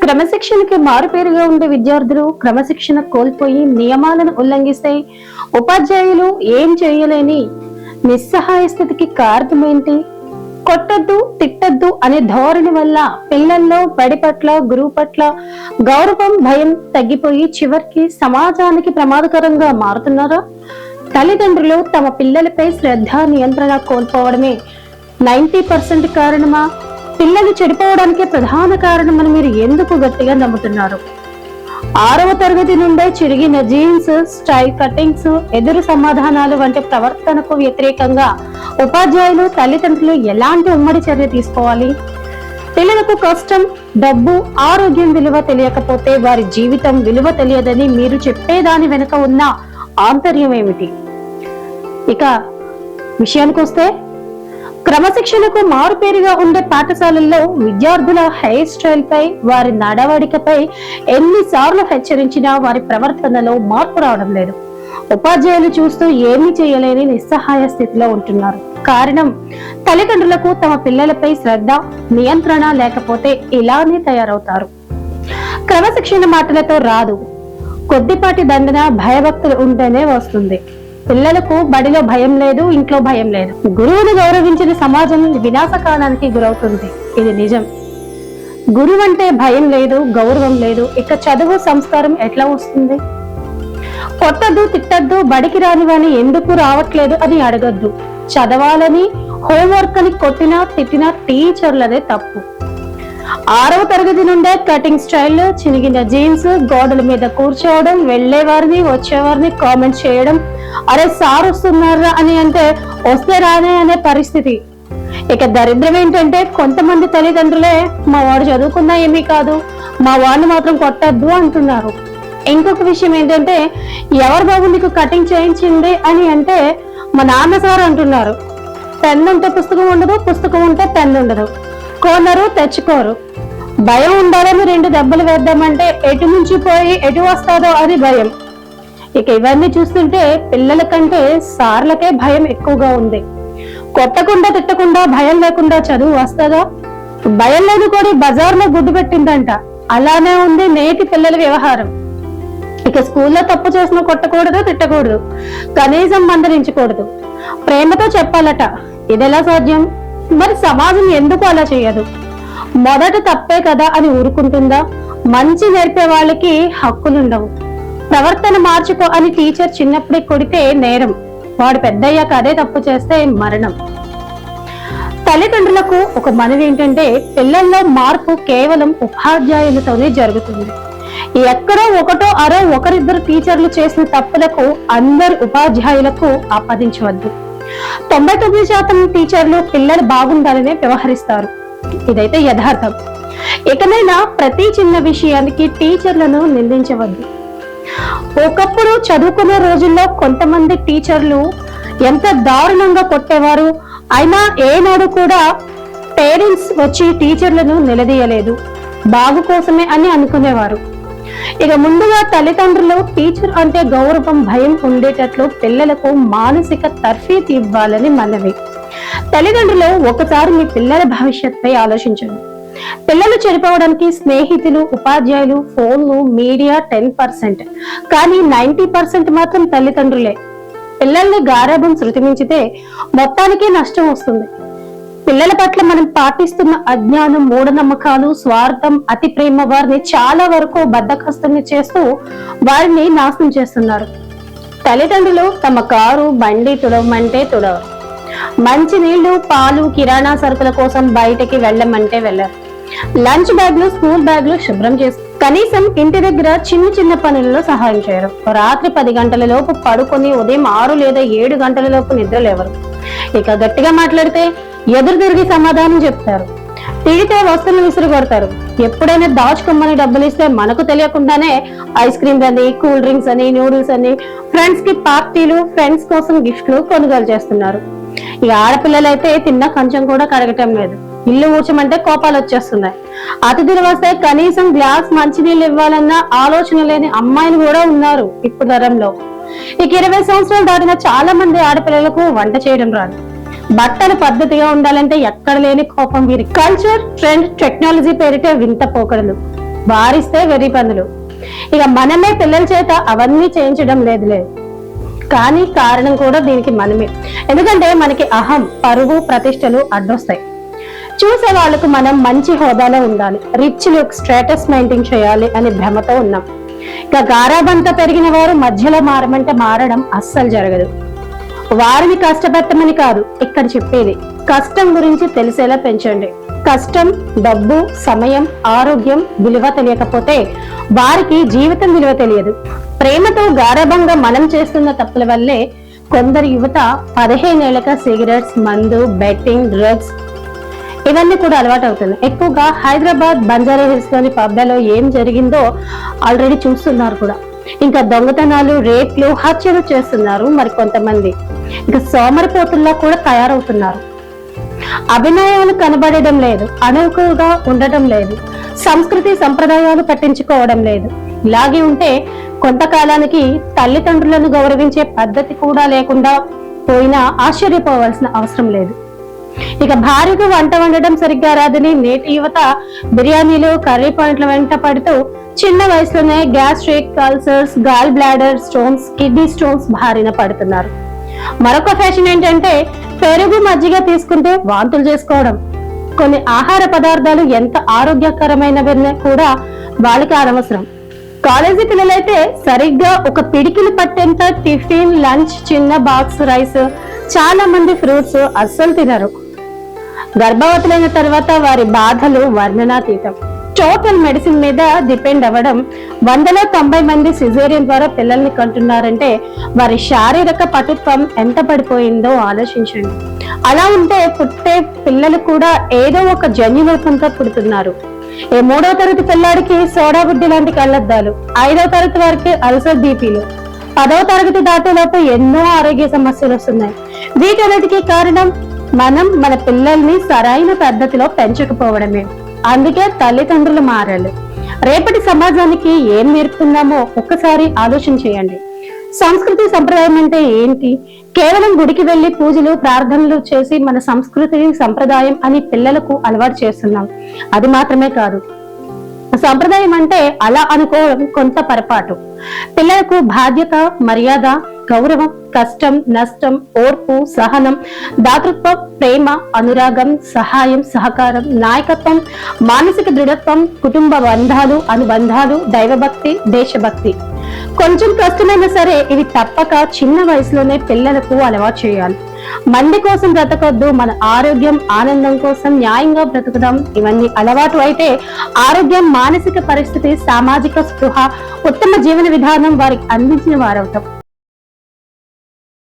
క్రమశిక్షణకి మారుపేరుగా ఉండే విద్యార్థులు క్రమశిక్షణ కోల్పోయి నియమాలను ఉల్లంఘిస్తే ఉపాధ్యాయులు ఏం చేయలేని నిస్సహాయ స్థితికి కారణమేంటి? కొట్టద్దు తిట్టద్దు అనే ధోరణి వల్ల పిల్లల్లో బడి పట్ల గురువు పట్ల గౌరవం భయం తగ్గిపోయి చివరికి సమాజానికి ప్రమాదకరంగా మారుతున్నారా? తల్లిదండ్రులు తమ పిల్లలపై శ్రద్ధ నియంత్రణ కోల్పోవడమే నైంటీ పర్సెంట్ కారణమా? పిల్లలు చెడిపోవడానికి ప్రధాన కారణమని మీరు ఎందుకు గట్టిగా నమ్ముతున్నారు? ఆరవ తరగతి నుండే చిరిగిన జీన్స్ స్టైల్ కటింగ్స్ ఎదురు సమాధానాలు వంటి ప్రవర్తనకు వ్యతిరేకంగా ఉపాధ్యాయులు తల్లిదండ్రులు ఎలాంటి ఉమ్మడి చర్య తీసుకోవాలి? పిల్లలకు కష్టం డబ్బు ఆరోగ్యం విలువ తెలియకపోతే వారి జీవితం విలువ తెలియదని మీరు చెప్పేదాని వెనుక ఉన్న ఆంతర్యం ఏమిటి? ఇక విషయానికి వస్తే క్రమశిక్షణకు మారుపేరుగా ఉండే పాఠశాలల్లో విద్యార్థుల హెయిర్ స్టైల్ పై వారి నడవడికపై ఎన్నిసార్లు హెచ్చరించినా వారి ప్రవర్తనలో మార్పు రావడం లేదు. ఉపాధ్యాయులు చూస్తూ ఏమీ చేయలేని నిస్సహాయ స్థితిలో ఉంటున్నారు. కారణం తల్లిదండ్రులకు తమ పిల్లలపై శ్రద్ధ నియంత్రణ లేకపోతే ఇలానే తయారవుతారు. క్రమశిక్షణ మాటలతో రాదు. కొద్దిపాటి దండన భయభక్తులు ఉంటేనే వస్తుంది. పిల్లలకు బడిలో భయం లేదు ఇంట్లో భయం లేదు. గురువును గౌరవించిన సమాజం వినాశకాలానికి గురవుతుంది. ఇది నిజం. గురువు అంటే భయం లేదు గౌరవం లేదు. ఇక చదువు సంస్కారం ఎట్లా వస్తుంది? కొట్టద్దు తిట్టద్దు బడికి రాని వాని ఎందుకు రావట్లేదు అని అడగద్దు. చదవాలని హోంవర్క్ అని కొట్టినా తిట్టినా టీచర్లదే తప్పు. ఆరవ తరగతి నుండే కటింగ్ స్టైల్ చినిగిన జీన్స్ గోడల మీద కూర్చోవడం వెళ్ళేవారిని వచ్చేవారిని కామెంట్ చేయడం. అరే సార్ వస్తున్నారా అని అంటే వస్తే రానే అనే పరిస్థితి. ఇక దరిద్రం ఏంటంటే కొంతమంది తల్లిదండ్రులే మా వాడు చదువుకున్నా ఏమీ కాదు మా వాడిని మాత్రం కొట్టద్దు అంటున్నారు. ఇంకొక విషయం ఏంటంటే ఎవరు బాబు నీకు కటింగ్ చేయించింది అని అంటే మా నాన్న సార్ అంటున్నారు. పెన్ ఉంటే పుస్తకం ఉండదు పుస్తకం ఉంటే పెన్ ఉండదు కొనరు తెచ్చుకోరు. భయం ఉండాలని రెండు దెబ్బలు వేద్దామంటే ఎటు నుంచి పోయి ఎటు వస్తాదో అది భయం. ఇక ఇవన్నీ చూస్తుంటే పిల్లల కంటే సార్లకే భయం ఎక్కువగా ఉంది. కొట్టకుండా తిట్టకుండా భయం లేకుండా చదువు వస్తుందా? భయం లేదు కూడా బజార్లో గుడ్డు పెట్టిందంట. అలానే ఉంది నేటి పిల్లల వ్యవహారం. ఇక స్కూల్లో తప్పు చేసిన కొట్టకూడదు తిట్టకూడదు. కనీసం మందరించకూడదు ప్రేమతో చెప్పాలట. ఇదెలా సాధ్యం? మరి సమాజం ఎందుకు అలా చేయదు? మొదట తప్పే కదా అని ఊరుకుంటుందా? మంచి నేర్పే వాళ్ళకి హక్కులుండవు. ప్రవర్తన మార్చుకో అని టీచర్ చిన్నప్పుడే కొడితే నేరం. వాడు పెద్దయ్యాక అదే తప్పు చేస్తే మరణం. తల్లిదండ్రులకు ఒక మనవి ఏంటంటే పిల్లల్లో మార్పు కేవలం ఉపాధ్యాయులతోనే జరుగుతుంది. ఎక్కడో ఒకటో అరో ఒకరిద్దరు టీచర్లు చేసిన తప్పులకు అందరు ఉపాధ్యాయులకు ఆపాదించవద్దు. తొంభై తొమ్మిది శాతం టీచర్లు పిల్లలు బాగుండాలనే వ్యవహరిస్తారు. ఇదైతే యథార్థం. ఇకనైనా ప్రతి చిన్న విషయానికి టీచర్లను నిందించవద్దు. ఒకప్పుడు చదువుకునే రోజుల్లో కొంతమంది టీచర్లు ఎంత దారుణంగా కొట్టేవారు అయినా ఏనాడు కూడా పేరెంట్స్ వచ్చి టీచర్లను నిలదీయలేదు. బాగు కోసమే అని అనుకునేవారు. ఇక ముందుగా తల్లిదండ్రులు టీచర్ అంటే గౌరవం భయం ఉండేటట్లు పిల్లలకు మానసిక తర్ఫీత్ ఇవ్వాలని మనవి. తల్లిదండ్రులు ఒకసారి మీ పిల్లల భవిష్యత్పై ఆలోచించండి. పిల్లలు చెడిపోవడానికి స్నేహితులు ఉపాధ్యాయులు ఫోన్లు మీడియా టెన్ పర్సెంట్. కానీ నైన్టీ పర్సెంట్ మాత్రం తల్లిదండ్రులే. పిల్లల్ని గారాభం శృతిమించితే మొత్తానికే నష్టం వస్తుంది. పిల్లల పట్ల మనం పాటిస్తున్న అజ్ఞానం మూఢనమ్మకాలు స్వార్థం అతి ప్రేమ వారిని చాలా వరకు బద్దకస్తుల్ని చేస్తూ వారిని నాశనం చేస్తున్నారు. తల్లిదండ్రులు తమ కారు బండి తుడవమంటే తుడవరు. మంచి నీళ్ళు పాలు కిరాణా సరుకుల కోసం బయటకి వెళ్ళమంటే వెళ్ళరు. లంచ్ బ్యాగ్లు స్కూల్ బ్యాగ్లు శుభ్రం చేసి కనీసం ఇంటి దగ్గర చిన్న చిన్న పనులలో సహాయం చేయరు. రాత్రి పది గంటల లోపు పడుకొని ఉదయం ఆరు లేదా ఏడు గంటల లోపు నిద్ర లేవరు ఇక గట్టిగా మాట్లాడితే ఎదురు తిరిగి సమాధానం చెప్తారు. తిడితే వస్తువులు విసురుగొడతారు ఎప్పుడైనా దాచుకోమని డబ్బులు ఇస్తే మనకు తెలియకుండానే ఐస్ క్రీమ్స్ అని కూల్ డ్రింక్స్ అని నూడిల్స్ అని ఫ్రెండ్స్కి పార్టీలు ఫ్రెండ్స్ కోసం గిఫ్ట్లు కొనుగోలు చేస్తున్నారు. ఇక ఆడపిల్లలైతే తిన్న కొంచెం కూడా కడగటం లేదు. ఇల్లు ఊడ్చమంటే కోపాలు వచ్చేస్తున్నాయి. అతిథులు వస్తే కనీసం గ్లాస్ మంచినీళ్ళు ఇవ్వాలన్న ఆలోచన లేని అమ్మాయిలు కూడా ఉన్నారు ఇప్పుడు తరంలో ఇక ఇరవై సంవత్సరాలు దాటిన చాలా మంది ఆడపిల్లలకు వంట చేయడం రాదు. బట్టలు పద్ధతిగా ఉండాలంటే ఎక్కడ లేని కోపం వీరి కల్చర్ ట్రెండ్ టెక్నాలజీ పేరిట వింత పోకడలు వారిస్తే వెర్రి పనులు ఇక మనమే పిల్లల చేత అవన్నీ చేయించడం లేదులే కానీ కారణం కూడా దీనికి మనమే. ఎందుకంటే మనకి అహం పరువు ప్రతిష్టలు అడ్డొస్తాయి. చూసే వాళ్ళకు మనం మంచి హోదాలో ఉండాలి. రిచ్ లుక్ స్టేటస్ మెయింటైన్ చేయాలి అనే భ్రమతో ఉన్నాం. ఇక గారాబంతా పెరిగిన వారు మధ్యలో మారమంటే మారడం అస్సలు జరగదు. వారిని కష్టపెట్టమని కాదు ఇక్కడ చెప్పేది. కష్టం గురించి తెలిసేలా పెంచండి. కష్టం డబ్బు సమయం ఆరోగ్యం విలువ తెలియకపోతే వారికి జీవితం విలువ తెలియదు. ప్రేమతో గారభంగా మనం చేస్తున్న తప్పుల వల్లే కొందరు యువత పదిహేనేళ్ళక సిగరెట్స్ మందు బెట్టింగ్ డ్రగ్స్ ఇవన్నీ కూడా అలవాటు అవుతుంది ఎక్కువగా హైదరాబాద్ బంజారా హిల్స్లోని పబ్లలో ఏం జరిగిందో ఆల్రెడీ చూస్తున్నారు కూడా. ఇంకా దొంగతనాలు రేట్లు హత్యలు చేస్తున్నారు మరి కొంతమంది. ఇక సోమరిపోతుల్లా కూడా తయారవుతున్నారు. అభినయాలు కనబడడం లేదు అనుకుగా ఉండటం లేదు సంస్కృతి సంప్రదాయాలు పట్టించుకోవడం లేదు. ఇలాగే ఉంటే కొంతకాలానికి తల్లిదండ్రులను గౌరవించే పద్ధతి కూడా లేకుండా పోయినా ఆశ్చర్యపోవాల్సిన అవసరం లేదు. ఇక భార్యకు వంట వండడం సరిగ్గా రాదని నేటి యువత బిర్యానీలు కర్రీ పాయింట్ల వెంట పడుతూ చిన్న వయసులోనే gastric ulcers gall bladder stones kidney stones బారిన పడుతున్నారు. మరొక ఫ్యాషన్ ఏంటంటే పెరుగు మజ్జిగ తీసుకుంటే వాంతులు చేసుకోవడం. కొన్ని ఆహార పదార్థాలు ఎంత ఆరోగ్యకరమైనవన్నీ కూడా వాళ్ళకి అనవసరం. కాలేజీ పిల్లలైతే సరిగ్గా ఒక పిడికిలు పట్టేంత టిఫిన్ లంచ్ చిన్న బాక్స్ రైస్ చాలా మంది ఫ్రూట్స్ అస్సలు తినరు. గర్భవతులైన తర్వాత వారి బాధలు వర్ణనాతీతం. టోటల్ మెడిసిన్ మీద డిపెండ్ అవ్వడం వందలో తొంభై మంది సిజేరియన్ ద్వారా పిల్లల్ని కంటున్నారంటే వారి శారీరక పటుత్వం ఎంత పడిపోయిందో ఆలోచించండి. అలా ఉంటే పుట్టే పిల్లలు కూడా ఏదో ఒక జన్యులోపంతో పుడుతున్నారు. ఏ మూడో తరగతి పిల్లాడికి సోడా బుడ్డి లాంటి కళ్ళద్దాలు ఐదో తరగతి వారికి అల్సర్ బీపీలు పదవ తరగతి దాటేలోపు ఎన్నో ఆరోగ్య సమస్యలు వస్తున్నాయి. వీటన్నిటికీ కారణం మనం మన పిల్లల్ని సరైన పద్ధతిలో పెంచకపోవడమే. అందుకే తల్లిదండ్రులు మారాలి. రేపటి సమాజానికి ఏం నేర్పుతున్నామో ఒక్కసారి ఆలోచన చేయండి. సంస్కృతి సంప్రదాయం అంటే ఏంటి? కేవలం గుడికి వెళ్ళి పూజలు ప్రార్థనలు చేసి మన సంస్కృతి సంప్రదాయం అని పిల్లలకు అలవాటు చేస్తున్నాం. అది మాత్రమే కాదు. సంప్రదాయం అంటే అలా అనుకోవడం కొంత పొరపాటు. పిల్లలకు బాధ్యత మర్యాద గౌరవం కష్టం నష్టం ఓర్పు సహనం దాతృత్వం ప్రేమ అనురాగం సహాయం సహకారం నాయకత్వం మానసిక దృఢత్వం కుటుంబ బంధాలు అనుబంధాలు దైవభక్తి దేశభక్తి. కొంచెం కష్టమైనా సరే ఇవి తప్పక చిన్న వయసులోనే పిల్లలకు అలవాటు చేయాలి. మంది కోసం బ్రతకొద్దు మన ఆరోగ్యం ఆనందం కోసం న్యాయంగా బ్రతుకుదాం. ఇవన్నీ అలవాటు అయితే ఆరోగ్యం మానసిక పరిస్థితి సామాజిక స్పృహ ఉత్తమ జీవన విధానం వారికి అందించిన వారవుతాం